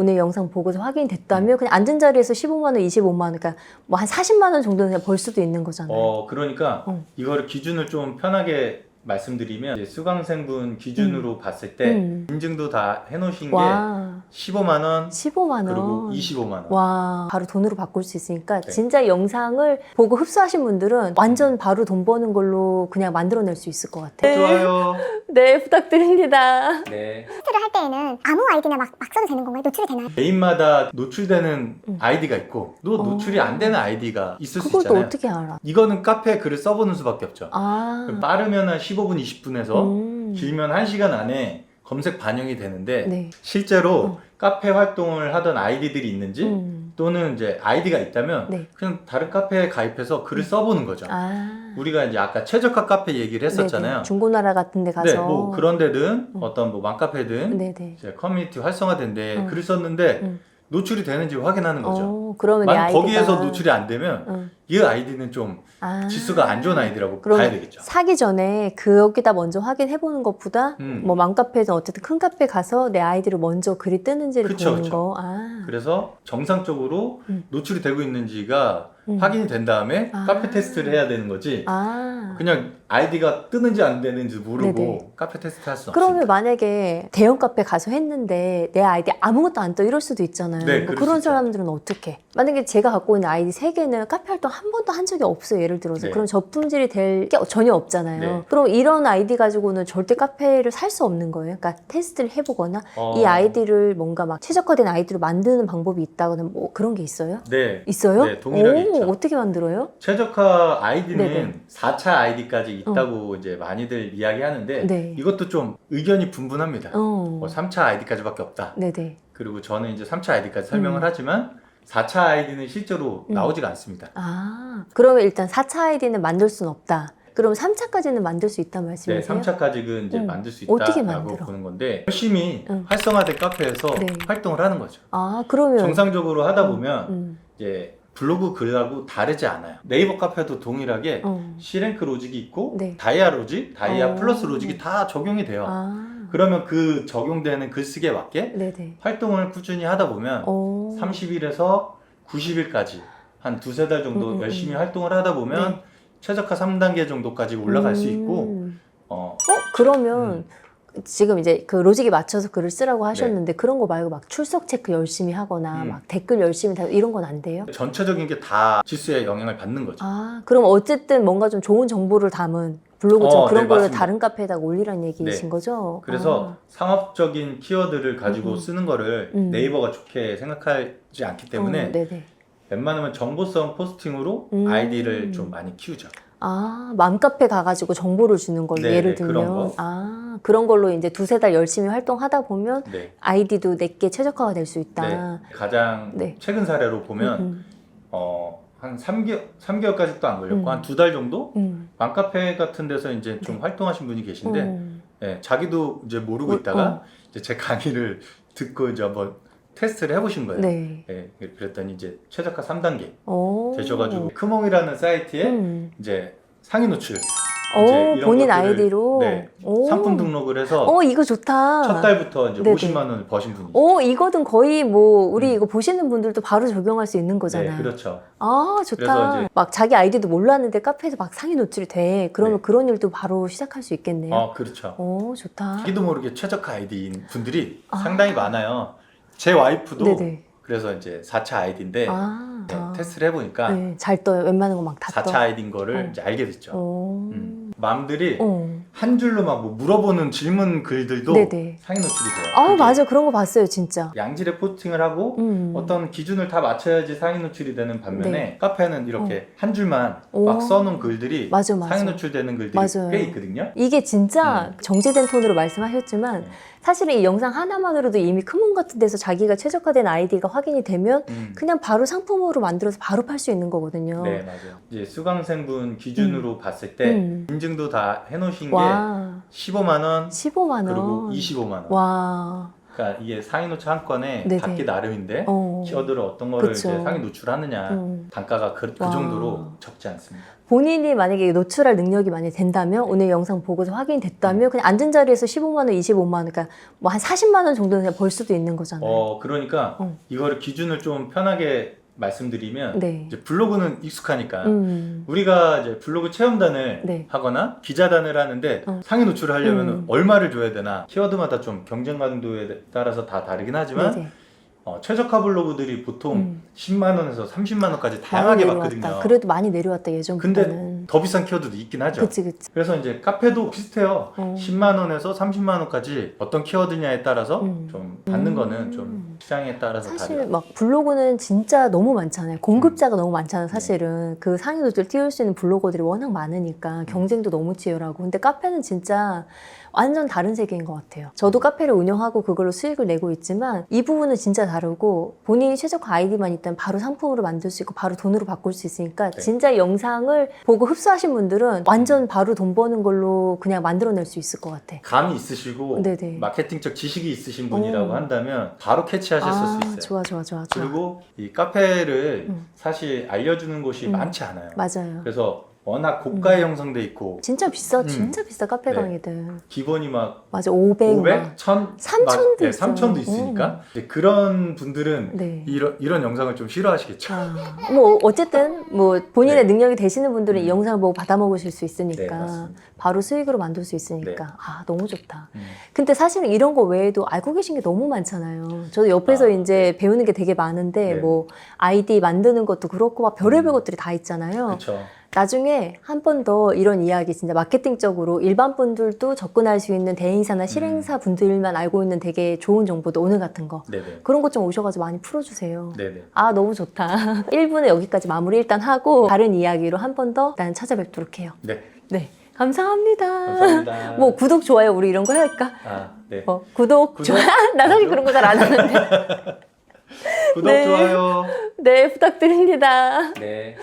오늘 영상 보고서 확인이 됐다면 그냥 앉은 자리에서 15만 원, 25만 원, 그러니까 뭐 한 40만 원 정도는 그냥 벌 수도 있는 거잖아요. 어 그러니까 어. 이거를 기준을 좀 편하게 말씀드리면 이제 수강생분 기준으로 봤을 때 음. 인증도 다 해놓으신 와, 게 15만 원 15만 원. 그리고 25만 원. 와, 바로 돈으로 바꿀 수 있으니까 네. 진짜 영상을 보고 흡수하신 분들은 완전 바로 돈 버는 걸로 그냥 만들어낼 수 있을 것 같아요. 좋아요. 네, 부탁드립니다. 네. 테스트를 할 때에는 아무 아이디나 막, 막 써도 되는 건가요? 노출이 되나요? 개인마다 노출되는 음. 아이디가 있고 또 어. 노출이 안 되는 아이디가 있을 수 그걸 또 있잖아요. 어떻게 알아? 이거는 카페 글을 써보는 수밖에 없죠. 아, 빠르면 한 15분, 20분에서 음. 길면 1시간 안에 검색 반영이 되는데 네. 실제로 어. 카페 활동을 하던 아이디들이 있는지 음. 또는 이제 아이디가 있다면 네. 그냥 다른 카페에 가입해서 글을 써보는 거죠. 아. 우리가 이제 아까 최저가 카페 얘기를 했었잖아요. 네네. 중고나라 같은 데 가서. 네, 뭐 그런 데든 음. 어떤 뭐 맘카페든. 이제 커뮤니티 활성화된데 음. 글을 썼는데 음. 노출이 되는지 확인하는 거죠. 어, 그러면. 거기에서 노출이 안 되면 응. 이 아이디는 좀 아. 지수가 안 좋은 아이디라고 그럼 봐야 되겠죠. 사기 전에 거기다 먼저 확인해 보는 것보다 음. 뭐 맘카페든 어쨌든 큰 카페 가서 내 아이디로 먼저 글이 뜨는지를 그쵸, 보는 그쵸. 거. 아. 그래서 정상적으로 음. 노출이 되고 있는지가 음. 확인이 된 다음에 아. 카페 테스트를 해야 되는 거지. 아. 그냥 아이디가 뜨는지 안 되는지 모르고 네네. 카페 테스트 할수 그러면 없습니다. 만약에 대형 카페 가서 했는데 내 아이디 아무것도 안 떠 이럴 수도 있잖아요. 네, 뭐 그럴 수 그런 있죠. 사람들은 어떻게? 만약에 제가 갖고 있는 아이디 세 개는 카페 활동 한 번도 한 적이 없어요. 예를 들어서 네. 그럼 저품질이 될 게 전혀 없잖아요. 네. 그럼 이런 아이디 가지고는 절대 카페를 살 수 없는 거예요. 그러니까 테스트를 해보거나 어, 이 아이디를 뭔가 막 최적화된 아이디로 만드는 방법이 있다거나 뭐 그런 게 있어요? 네. 있어요? 네, 동일하게 오, 있죠. 어떻게 만들어요? 최적화 아이디는 네네. 4차 아이디까지 있다고 이제 많이들 이야기하는데 네. 이것도 좀 의견이 분분합니다. 어. 뭐 3차 아이디까지밖에 없다. 네네. 그리고 저는 이제 3차 아이디까지 설명을 음. 하지만 4차 아이디는 실제로 음. 나오지가 않습니다. 아, 그러면 일단 4차 아이디는 만들 수는 없다. 그럼 3차까지는 만들 수 있단 네, 말씀이세요? 3차까지 이제 음. 만들 수 어떻게 있다라고 만들어? 보는 건데 열심히 음. 활성화된 카페에서 네. 활동을 하는 거죠. 아, 그러면 정상적으로 하다 음, 보면 음, 이제 블로그 글하고 다르지 않아요. 네이버 카페도 동일하게 어. C랭크 로직이 있고 네. 다이아 로직, 다이아 어. 플러스 로직이 다 적용이 돼요. 아, 그러면 그 적용되는 글쓰기에 맞게 네네. 활동을 꾸준히 하다 보면 어. 30일에서 90일까지 한 두세 달 정도 음, 음, 열심히 음. 활동을 하다 보면 네. 최적화 3단계 정도까지 올라갈 수 있고 음. 어, 어, 그러면 지금 이제 그 로직에 맞춰서 글을 쓰라고 하셨는데 그런 거 말고 막 출석 체크 열심히 하거나 네. 음. 막 댓글 열심히 다 이런 건 안 돼요? 전체적인 게 다 지수에 영향을 받는 거죠. 아, 그럼 어쨌든 뭔가 좀 좋은 정보를 담은 블로그처럼 어, 그런 네, 거를 맞습니다. 다른 카페에다가 올리라는 얘기이신 네. 거죠? 그래서 상업적인 키워드를 가지고 음, 음. 쓰는 거를 음. 네이버가 좋게 생각하지 않기 아, 때문에 어, 네네. 웬만하면 정보성 포스팅으로 음. 아이디를 좀 많이 키우죠. 아, 맘카페 가가지고 정보를 주는 걸로 네, 예를 네, 그런 들면 거. 아 그런 걸로 이제 두세 달 열심히 활동하다 보면 네. 아이디도 내게 최적화가 될 수 있다. 네. 가장 네. 최근 사례로 보면 음, 어, 한 3개월, 3개월까지도 안 걸렸고 음. 한두 달 정도 음, 맘카페 같은 데서 이제 좀 활동하신 분이 계신데 음. 예, 자기도 이제 모르고 어, 있다가 어. 이제 제 강의를 듣고 이제 한번 테스트를 해보신 거예요. 네. 예, 그랬더니 이제 최저가 3단계 오. 되셔가지고 크몽이라는 사이트에 음. 이제 상위 노출 오, 이제 이런 본인 것들을, 아이디로. 네, 오. 상품 등록을 해서 어, 이거 좋다. 첫 달부터 이제 네네. 50만 원을 버신 분이죠. 오, 이거든 거의 뭐 우리 음. 이거 보시는 분들도 바로 적용할 수 있는 거잖아요. 네, 그렇죠. 아, 그래서 좋다. 이제- 막 자기 아이디도 몰랐는데 카페에서 막 상위 노출이 돼. 그러면 네. 그런 일도 바로 시작할 수 있겠네요. 어, 그렇죠. 오, 좋다. 자기도 모르게 최저가 아이디인 분들이 아. 상당히 많아요. 제 와이프도 네네. 그래서 이제 4차 아이디인데 아, 네, 아. 테스트를 해보니까 네, 잘 떠요. 웬만한 거 막다 4차 떠. 아이디인 거를 어. 이제 알게 됐죠. 오. 음. 맘들이 어. 한 줄로 막뭐 물어보는 질문 글들도 네네. 상위 노출이 돼요. 아, 그게 맞아. 그런 거 봤어요, 진짜. 양질의 포스팅을 하고 음. 어떤 기준을 다 맞춰야지 상위 노출이 되는 반면에 네. 카페는 이렇게 한 줄만 오. 막 써놓은 글들이 맞아, 맞아. 상위 노출되는 글들이 맞아요. 꽤 있거든요. 이게 진짜 음. 정제된 톤으로 말씀하셨지만 네. 사실은 이 영상 하나만으로도 이미 크몬 같은 데서 자기가 최적화된 아이디가 확인이 되면 음. 그냥 바로 상품으로 만들어서 바로 팔 수 있는 거거든요. 네 맞아요. 이제 수강생분 기준으로 봤을 때 음. 인증도 다 해놓으신 와, 게 15만 원 15만 원. 그리고 25만 원. 와, 그러니까 이게 상위 노출 한 건에 네네. 받기 나름인데 어. 어. 키워드를 어떤 거를 그쵸. 이제 상위 노출하느냐 음. 단가가 그, 그 와. 정도로 적지 않습니다. 본인이 만약에 노출할 능력이 많이 된다면 오늘 영상 보고서 확인됐다면 그냥 앉은 자리에서 15만 원, 25만 원, 그러니까 뭐 한 40만 원 정도는 그냥 벌 수도 있는 거잖아요. 어 그러니까 어. 이거를 기준을 좀 편하게 말씀드리면 네. 이제 블로그는 익숙하니까 음. 우리가 이제 블로그 체험단을 네. 하거나 기자단을 하는데 어. 상위 노출을 하려면 음. 얼마를 줘야 되나 키워드마다 좀 경쟁관도에 따라서 다 다르긴 하지만 네네. 어, 최저가 블로그들이 보통 음. 10만 원에서 30만 원까지 다양하게. 받거든요. 그래도 많이 내려왔다 예전보다는. 근데 더 비싼 키워드도 있긴 하죠. 그치 그치. 그래서 이제 카페도 비슷해요. 어. 10만 원에서 30만 원까지 어떤 키워드냐에 따라서 음. 좀 받는 음. 거는 좀 시장에 따라서 사실 다르다. 막 블로그는 진짜 너무 많잖아요. 공급자가 너무 많잖아요. 네. 사실은 그 상위 노출 띄울 수 있는 블로거들이 워낙 음. 많으니까 경쟁도 너무 치열하고. 근데 카페는 진짜 완전 다른 세계인 것 같아요. 저도 카페를 운영하고 그걸로 수익을 내고 있지만 이 부분은 진짜 다르고 본인이 최저가 아이디만 있다면 바로 상품으로 만들 수 있고 바로 돈으로 바꿀 수 있으니까 네. 진짜 영상을 보고 흡수 하신 분들은 완전 바로 돈 버는 걸로 그냥 만들어낼 수 있을 것 같아. 감이 있으시고 네네. 마케팅적 지식이 있으신 분이라고 어. 한다면 바로 캐치하실 수 있어요. 좋아 좋아 좋아 좋아. 그리고 이 카페를 음. 사실 알려주는 곳이 음. 많지 않아요. 맞아요. 그래서 워낙 고가에 형성돼 있고 진짜 비싸, 음. 진짜 비싸 카페 네. 강의들. 기본이 막 맞아, 500. 500, 막. 1000, 삼천도 네, 있어요. 3000도 있으니까 이제 그런 분들은 네. 이런 이런 영상을 좀 싫어하시겠죠. 아, 뭐 어쨌든 뭐 본인의 네. 능력이 되시는 분들은 이 음. 영상을 보고 받아 먹으실 수 네, 있으니까 맞습니다. 바로 수익으로 만들 수 있으니까 네. 아 너무 좋다. 음. 근데 사실은 이런 거 외에도 알고 계신 게 너무 많잖아요. 저도 옆에서 아, 이제 배우는 게 되게 많은데 네. 뭐 아이디 만드는 것도 그렇고 막 별의별 음. 것들이 다 있잖아요. 그렇죠. 나중에 한 번 더 이런 이야기 진짜 마케팅적으로 일반 분들도 접근할 수 있는 대행사나 실행사 음. 분들만 알고 있는 되게 좋은 정보도 오늘 같은 거 네네. 그런 것 좀 오셔가지고 많이 풀어주세요. 네네. 아 너무 좋다. 1부는 여기까지 마무리 일단 하고 다른 이야기로 한 번 더 일단 찾아뵙도록 해요. 네. 네 감사합니다. 감사합니다. 뭐 구독 좋아요 우리 이런 거 할까? 아, 네. 어, 구독, 구독, 좋아요. 나 사실. 그런 거 잘 안 하는데 구독 네. 좋아요. 네 부탁드립니다. 네.